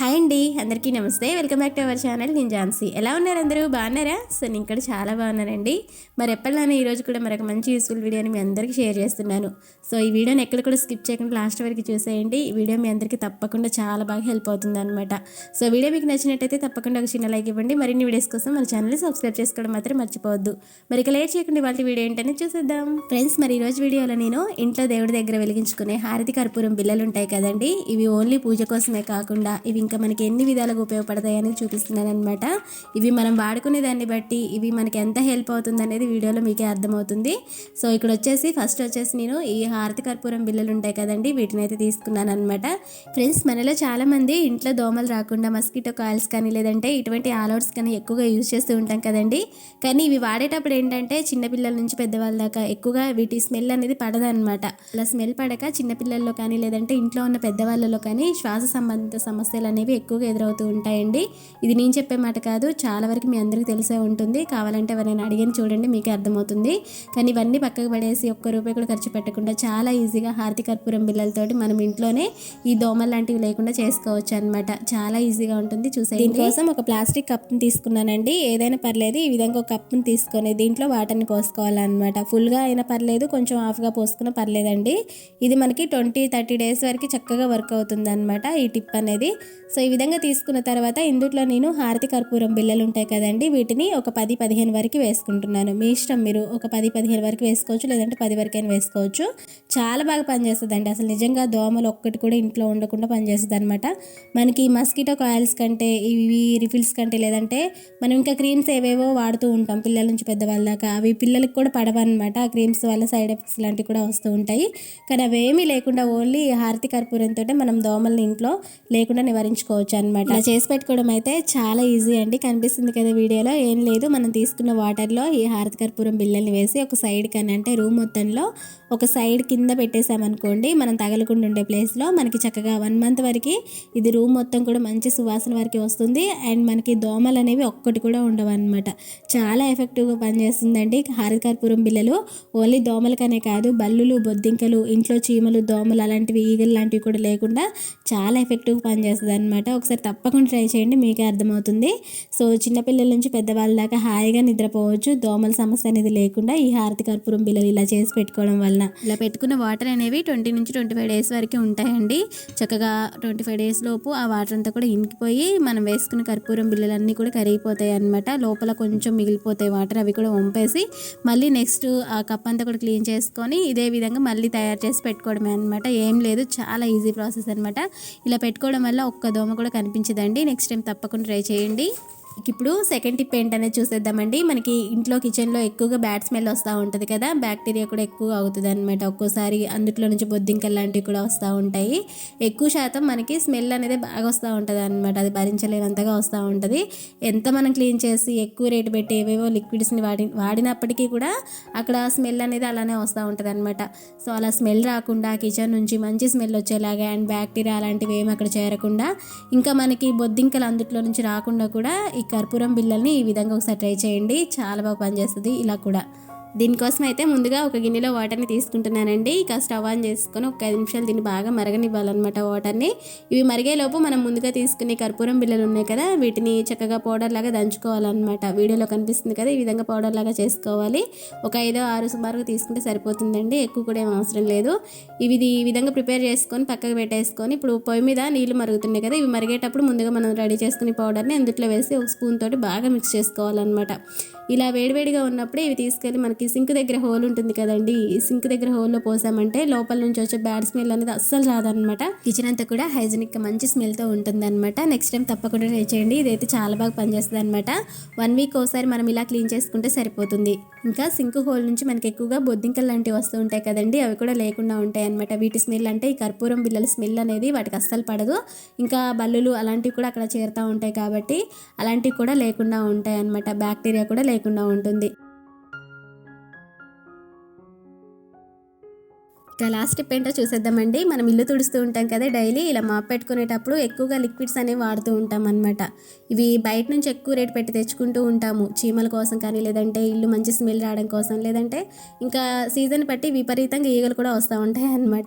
Hi అండి అందరికీ నమస్తే. Welcome back to our channel. నేను ఝాన్సీ. ఎలా ఉన్నారు అందరూ? బాగున్నారా? సో నేను ఇక్కడ చాలా బాగున్నానండి. మరి ఎప్పటిలానే ఈరోజు కూడా మరొక మంచి యూస్ఫుల్ వీడియోని మీ అందరికీ షేర్ చేస్తున్నాను. సో ఈ వీడియోని ఎక్కడ కూడా స్కిప్ చేయకుండా లాస్ట్ వరకు చూసేయండి. ఈ వీడియో మీ అందరికీ తప్పకుండా చాలా బాగా హెల్ప్ అవుతుంది అనమాట సో వీడియో మీకు నచ్చినట్టయితే తప్పకుండా ఒక చిన్న లైక్ ఇవ్వండి. మరిన్ని వీడియోస్ కోసం మన ఛానల్ని సబ్స్క్రైబ్ చేసుకోవడం మాత్రం మర్చిపోవద్దు. మరి ఇక లేట్ చేయకుండా వాళ్ళ వీడియో ఏంటనే చూసేద్దాం. ఫ్రెండ్స్ మరి ఈరోజు వీడియోలో నేను ఇంట్లో దేవుడి దగ్గర వెలిగించుకునే హారతి కర్పూరం బిల్లలు ఉంటాయి కదండి. ఇవి ఓన్లీ పూజ కోసమే కాకుండా ఇవి ఇంకా మనకి ఎన్ని విధాలుగా ఉపయోగపడతాయని చూపిస్తున్నాను అనమాట ఇవి మనం వాడుకునే దాన్ని బట్టి ఇవి మనకి ఎంత హెల్ప్ అవుతుంది అనేది వీడియోలో మీకే అర్థమవుతుంది. సో ఇక్కడ వచ్చేసి ఫస్ట్ వచ్చేసి నేను ఈ హారతి కర్పూరం బిల్లలు ఉంటాయి కదండి వీటిని అయితే తీసుకున్నాను అనమాట ఫ్రెండ్స్ మనలో చాలామంది ఇంట్లో దోమలు రాకుండా మస్కిటో కాయిల్స్ కానీ లేదంటే ఇటువంటి ఆల్అవుట్స్ కానీ ఎక్కువగా యూజ్ చేస్తూ ఉంటాం కదండి. కానీ ఇవి వాడేటప్పుడు ఏంటంటే చిన్నపిల్లల నుంచి పెద్దవాళ్ళ దాకా ఎక్కువగా వీటి స్మెల్ అనేది పడదనమాట అలా స్మెల్ పడక చిన్నపిల్లల్లో కానీ లేదంటే ఇంట్లో ఉన్న పెద్దవాళ్ళలో కానీ శ్వాస సంబంధిత సమస్యలు అనేవి ఎక్కువగా ఎదురవుతూ ఉంటాయండి. ఇది నేను చెప్పే మాట కాదు చాలా వరకు మీ అందరికీ తెలిసే ఉంటుంది. కావాలంటే ఎవరైనా అడిగిన చూడండి మీకే అర్థమవుతుంది. కానీ ఇవన్నీ పక్కకు పడేసి ఒక్క రూపాయి కూడా ఖర్చు పెట్టకుండా చాలా ఈజీగా హారతి కర్పూరం బిల్లలతోటి మనం ఇంట్లోనే ఈ దోమలు లాంటివి లేకుండా చేసుకోవచ్చు అనమాట చాలా ఈజీగా ఉంటుంది. చూసే దీనికోసం ఒక ప్లాస్టిక్ కప్ని తీసుకున్నానండి. ఏదైనా పర్లేదు ఈ విధంగా ఒక కప్ని తీసుకొని దీంట్లో వాటర్ని పోసుకోవాలన్నమాట. ఫుల్గా అయినా పర్లేదు కొంచెం హాఫ్గా పోసుకున్నా పర్లేదండి. ఇది మనకి ట్వంటీ థర్టీ డేస్ వరకు చక్కగా వర్క్ అవుతుంది అనమాట ఈ టిప్ అనేది. సో ఈ విధంగా తీసుకున్న తర్వాత ఇందుట్లో నేను హారతి కర్పూరం బిళ్ళలు ఉంటాయి కదండి వీటిని ఒక పది పదిహేను వరకు వేసుకుంటున్నాను. మీ ఇష్టం మీరు ఒక పది పదిహేను వరకు వేసుకోవచ్చు లేదంటే పది వరకైనా వేసుకోవచ్చు. చాలా బాగా పనిచేస్తుందండి. అసలు నిజంగా దోమలు ఒక్కటి కూడా ఇంట్లో ఉండకుండా పనిచేస్తుంది అనమాట మనకి మస్కిటో కాయిల్స్ కంటే ఇవి రిఫిల్స్ కంటే లేదంటే మనం ఇంకా క్రీమ్స్ ఏవేవో వాడుతూ ఉంటాం పిల్లల నుంచి పెద్దవాళ్ళ దాకా. అవి పిల్లలకి కూడా పడవన్నమాట. ఆ క్రీమ్స్ వల్ల సైడ్ ఎఫెక్ట్స్ లాంటివి కూడా వస్తూ ఉంటాయి. కానీ అవేమీ లేకుండా ఓన్లీ హారతి కర్పూరంతో మనం దోమల్ని ఇంట్లో లేకుండా ఉంచుకోవచ్చు అనమాట ఇలా చేసి పెట్టుకోవడం అయితే చాలా ఈజీ అండి. కనిపిస్తుంది కదా వీడియోలో. ఏం లేదు. మనం తీసుకున్న వాటర్లో ఈ హారతి కర్పూరం బిళ్ళల్ని వేసి ఒక సైడ్ కానీ అంటే రూమ్ మొత్తంలో ఒక సైడ్ కింద పెట్టేసామనుకోండి మనం తగలకుండా ఉండే ప్లేస్లో మనకి చక్కగా వన్ మంత్ వరకు ఇది రూమ్ మొత్తం కూడా మంచి సువాసన వరకు వస్తుంది. అండ్ మనకి దోమలు అనేవి ఒక్కటి కూడా ఉండవు అనమాట చాలా ఎఫెక్టివ్గా పనిచేస్తుందండి హారతి కర్పూరం బిళ్ళలు. ఓన్లీ దోమలకనే కాదు బల్లులు బొద్దింకలు ఇంట్లో చీమలు దోమలు అలాంటివి ఈగలు లాంటివి కూడా లేకుండా చాలా ఎఫెక్టివ్గా పనిచేస్తుంది అనమాట ఒకసారి తప్పకుండా ట్రై చేయండి మీకే అర్థమవుతుంది. సో చిన్నపిల్లల నుంచి పెద్దవాళ్ళ దాకా హాయిగా నిద్రపోవచ్చు. దోమల సమస్య అనేది లేకుండా ఈ హారతి కర్పూరం బిల్లలు ఇలా చేసి పెట్టుకోవడం వలన. ఇలా పెట్టుకున్న వాటర్ అనేవి ట్వంటీ నుంచి ట్వంటీ ఫైవ్ డేస్ వరకు ఉంటాయండి. చక్కగా ట్వంటీ ఫైవ్ డేస్ లోపు ఆ వాటర్ అంతా కూడా ఇంకిపోయి మనం వేసుకున్న కర్పూరం బిల్లలన్నీ కూడా కరిగిపోతాయి అనమాట లోపల కొంచెం మిగిలిపోతాయి వాటర్ అవి కూడా వంపేసి మళ్ళీ నెక్స్ట్ ఆ కప్ అంతా కూడా క్లీన్ చేసుకొని ఇదే విధంగా మళ్ళీ తయారు చేసి పెట్టుకోవడమే అనమాట ఏం లేదు చాలా ఈజీ ప్రాసెస్ అనమాట ఇలా పెట్టుకోవడం వల్ల ఒక్క దోమ కూడా కనిపించదండి. నెక్స్ట్ టైం తప్పకుండా ట్రై చేయండి. ఇప్పుడు సెకండ్ టిప్ ఏంటనేది చూసేద్దామండి. మనకి ఇంట్లో కిచెన్లో ఎక్కువగా బ్యాడ్ స్మెల్ వస్తూ ఉంటుంది కదా. బ్యాక్టీరియా కూడా ఎక్కువ అవుతుంది అనమాట ఒక్కోసారి అందుట్లో నుంచి బొద్దింకలు లాంటివి కూడా వస్తూ ఉంటాయి. ఎక్కువ శాతం మనకి స్మెల్ అనేది బాగా వస్తూ ఉంటుంది అనమాట అది భరించలేనంతగా వస్తూ ఉంటుంది. ఎంత మనం క్లీన్ చేసి ఎక్కువ రేటు పెట్టి ఏవేవో లిక్విడ్స్ని వాడి వాడినప్పటికీ కూడా అక్కడ స్మెల్ అనేది అలానే వస్తూ ఉంటుంది అనమాట సో అలా స్మెల్ రాకుండా కిచెన్ నుంచి మంచి స్మెల్ వచ్చేలాగా అండ్ బ్యాక్టీరియా అలాంటివి ఏమి అక్కడ చేరకుండా ఇంకా మనకి బొద్దింకలు అందుట్లో నుంచి రాకుండా కూడా ఈ కర్పూరం బిళ్ళల్ని ఈ విధంగా ఒకసారి ట్రై చేయండి. చాలా బాగా పనిచేస్తుంది. ఇలా కూడా. దీనికోసం అయితే ముందుగా ఒక గిన్నెలో వాటర్ని తీసుకుంటున్నానండి. ఇక స్టవ్ ఆన్ చేసుకొని ఒక ఐదు నిమిషాలు దీన్ని బాగా మరగనివ్వాలన్నమాట వాటర్ని. ఇవి మరిగేలోపు మనం ముందుగా తీసుకునే కర్పూరం బిళ్ళలు ఉన్నాయి కదా వీటిని చక్కగా పౌడర్ లాగా దంచుకోవాలన్నమాట. వీడియోలో కనిపిస్తుంది కదా ఈ విధంగా పౌడర్ లాగా చేసుకోవాలి. ఒక ఐదో ఆరు సుమారుగా తీసుకుంటే సరిపోతుందండి ఎక్కువ కూడా ఏం అవసరం లేదు. ఇవి ఈ విధంగా ప్రిపేర్ చేసుకొని పక్కకు పెట్టేసుకొని ఇప్పుడు పొయ్యి మీద నీళ్ళు మరుగుతున్నాయి కదా ఇవి మరిగేటప్పుడు ముందుగా మనం రెడీ చేసుకునే పౌడర్ని అందుట్లో వేసి ఒక స్పూన్ తోటి బాగా మిక్స్ చేసుకోవాలన్నమాట. ఇలా వేడివేడిగా ఉన్నప్పుడే ఇవి తీసుకెళ్ళి మనకి సింక్ దగ్గర హోల్ ఉంటుంది కదండి ఈ సింక్ దగ్గర హోల్లో పోసామంటే లోపల నుంచి వచ్చే బ్యాడ్ స్మెల్ అనేది అస్సలు రాదనమాట. కిచెన్ అంతా కూడా హైజీనిక్ మంచి స్మెల్తో ఉంటుంది అనమాట నెక్స్ట్ టైం తప్పకుండా ట్రై చేయండి. ఇదైతే చాలా బాగా పనిచేస్తుంది అనమాట వన్ వీక్ ఒకసారి మనం ఇలా క్లీన్ చేసుకుంటే సరిపోతుంది. ఇంకా సింక్ హోల్ నుంచి మనకి ఎక్కువగా బొద్దింకలు లాంటివి వస్తూ ఉంటాయి కదండి అవి కూడా లేకుండా ఉంటాయి అనమాట వీటి స్మెల్ అంటే ఈ కర్పూరం బిల్లల స్మెల్ అనేది వాటికి అస్సలు పడదు. ఇంకా బల్లులు అలాంటివి కూడా అక్కడ చేరుతూ ఉంటాయి కాబట్టి అలాంటివి కూడా లేకుండా ఉంటాయి అనమాట బ్యాక్టీరియా కూడా లేకుండా ఉంటుంది. ఇక లాస్ట్ టిప్ ఏంటో చూసేద్దామండి. మనం ఇల్లు తుడుస్తూ ఉంటాం కదా డైలీ ఇలా మాప్ పెట్టుకునేటప్పుడు ఎక్కువగా లిక్విడ్స్ అనేవి వాడుతూ ఉంటాం అనమాట ఇవి బయట నుంచి ఎక్కువ రేట్ పెట్టి తెచ్చుకుంటూ ఉంటాము. చీమల కోసం కానీ లేదంటే ఇల్లు మంచి స్మెల్ రావడం కోసం లేదంటే ఇంకా సీజన్ బట్టి విపరీతంగా ఈగలు కూడా వస్తూ ఉంటాయి అనమాట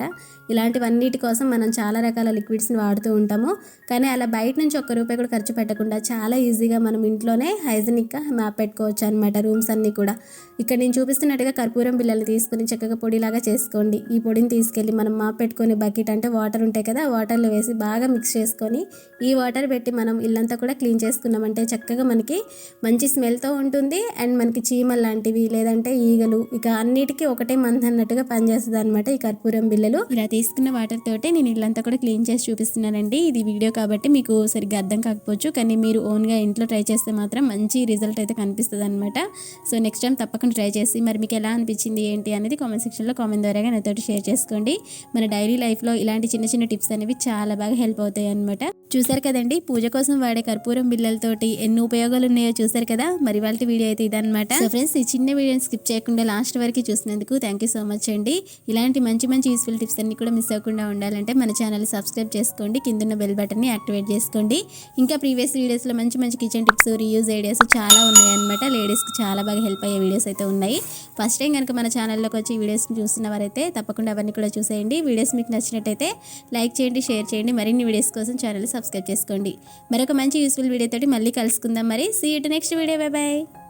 ఇలాంటివన్నిటి కోసం మనం చాలా రకాల లిక్విడ్స్ని వాడుతూ ఉంటాము. కానీ అలా బయట నుంచి ఒక్క రూపాయి కూడా ఖర్చు పెట్టకుండా చాలా ఈజీగా మనం ఇంట్లోనే హైజీనిక్గా మ్యాప్ పెట్టుకోవచ్చు అనమాట రూమ్స్ అన్నీ కూడా. ఇక్కడ నేను చూపిస్తున్నట్టుగా కర్పూరం బిళ్ళలు తీసుకుని చక్కగా పొడిలాగా చేసుకోండి. ఈ పొడిని తీసుకెళ్ళి మనం మా పెట్టుకునే బకెట్ అంటే వాటర్ ఉంటాయి కదా వాటర్లో వేసి బాగా మిక్స్ చేసుకొని ఈ వాటర్ పెట్టి మనం ఇల్లంతా కూడా క్లీన్ చేసుకున్నామంటే చక్కగా మనకి మంచి స్మెల్తో ఉంటుంది. అండ్ మనకి చీమలు లాంటివి లేదంటే ఈగలు ఇక అన్నిటికీ ఒకటే మంత్ అన్నట్టుగా పనిచేస్తుంది అనమాట ఈ కర్పూరం బిళ్ళలు. ఇలా తీసుకున్న వాటర్ తోటే నేను ఇల్లంతా కూడా క్లీన్ చేసి చూపిస్తున్నానండి. ఇది వీడియో కాబట్టి మీకు సరిగ్గా అర్థం కాకపోవచ్చు కానీ మీరు ఓన్గా ఇంట్లో ట్రై చేస్తే మాత్రం మంచి రిజల్ట్ అయితే కనిపిస్తుంది అనమాట సో నెక్స్ట్ టైం తప్పకుండా ట్రై చేసి మరి మీకు ఎలా అనిపించింది ఏంటి అనేది కామెంట్ సెక్షన్లో కామెంట్ ద్వారా నాతోటి షేర్ చేసుకోండి. మన డైలీ లైఫ్లో ఇలాంటి చిన్న చిన్న టిప్స్ అనేవి చాలా బాగా హెల్ప్ అవుతాయి అనమాట చూసారు కదండి? పూజ కోసం వాడే కర్పూరం బిళ్ళలతోటి ఎన్ని ఉపయోగాలు ఉన్నాయో చూసారు కదా? మరి వాళ్ళ వీడియో అయితే ఇదనమాట సో ఫ్రెండ్స్ ఈ చిన్న వీడియోని స్కిప్ చేయకుండా లాస్ట్ వరకు చూసినందుకు థ్యాంక్ యూ సో మచ్ అండి. ఇలాంటి మంచి మంచి యూస్ఫుల్ టిప్స్ అన్ని కూడా మిస్ అవ్వకుండా ఉండాలంటే మన ఛానల్ సబ్స్క్రైబ్ చేసుకోండి. కిందన్న బెల్ బటన్ని యాక్టివేట్ చేసుకోండి. ఇంకా ప్రీవియస్ వీడియోస్లో మంచి మంచి కిచెన్ టిప్స్ రీయూజ్ ఐడియాస్ చాలా ఉన్నాయన్నమాట. లేడీస్కి చాలా బాగా హెల్ప్ అయ్యే వీడియోస్ అయితే ఉన్నాయి. ఫస్ట్ టైం కనుక మన ఛానల్లోకి వచ్చి వీడియోస్ని చూస్తున్న వారైతే తప్పకుండా అవన్నీ కూడా చూసేయండి. వీడియోస్ మీకు నచ్చినట్టయితే లైక్ చేయండి షేర్ చేయండి. మరిన్ని వీడియోస్ కోసం ఛానల్ సబ్స్క్రైబ్ చేసుకోండి. మరొక మంచి యూస్ఫుల్ వీడియో తోటి మళ్ళీ కలుసుకుందాం మరి. సీ ఇటు నెక్స్ట్ వీడియో బై బాయ్